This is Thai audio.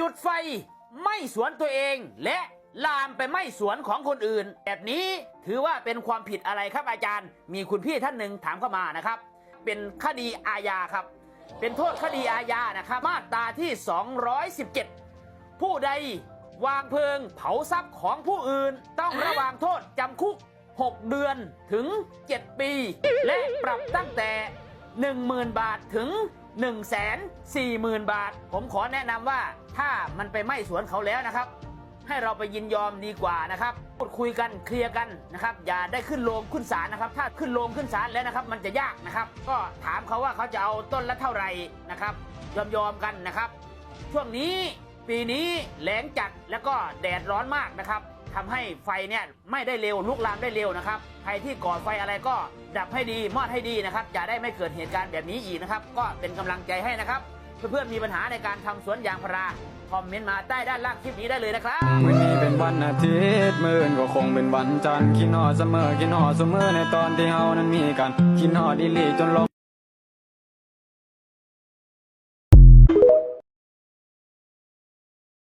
จุดไฟไม้สวนตัวเอง และลามไปไม้สวนของคนอื่น แบบนี้ถือว่าเป็นความผิดอะไรครับอาจารย์ มีคุณพี่ท่านหนึ่งถามเข้ามานะครับ เป็นคดีอาญาครับ เป็นโทษคดีอาญานะครับมาตราที่ 217 ผู้ใดวางเพลิงเผาทรัพย์ของผู้อื่น ต้องระวางโทษจำคุก 6 เดือนถึง 7 ปี และปรับตั้งแต่ 10,000 บาทถึง 1 4 0 0 0 0 บาท ผมขอแนะนำว่าถ้ามันไปไหม้สวนเขาแล้วนะครับ ให้เราไปยินยอมดีกว่านะครับพูดคุยกันเคลียร์กันนะครับ อย่าได้ขึ้นโรงขึ้นศาลนะครับ ถ้าขึ้นโรงขึ้นศาลแล้วนะครับ มันจะยากนะครับ ก็ถามเขาว่าเขาจะเอาต้นละเท่าไหร่นะครับ ยอมยอมกันนะครับ ช่วงนี้ปีนี้แหลงจัดแล้วก็แดดร้อนมากนะครับ ทำให้ไฟเนี่ยไม่ได้เร็วลุกลามได้เร็วนะครับใครที่ก่อไฟอะไรก็ดับให้ดีมอดให้ดีนะครับอย่าได้ไม่เกิดเหตุการณ์แบบนี้อีกนะครับก็เป็นกำลังใจให้นะครับ เพื่อนๆมีปัญหาในการทำสวนยางพาราคอมเมนต์มาใต้ด้านล่างคลิปนี้ได้เลยนะครับมื้อนี้เป็นวันอาทิตย์มื่นก็คงเป็นวันจันทร์คิดฮอเสมอคิดฮอเสมอในตอนที่เฮานั้นมีกันคิดฮอดีลีจนลม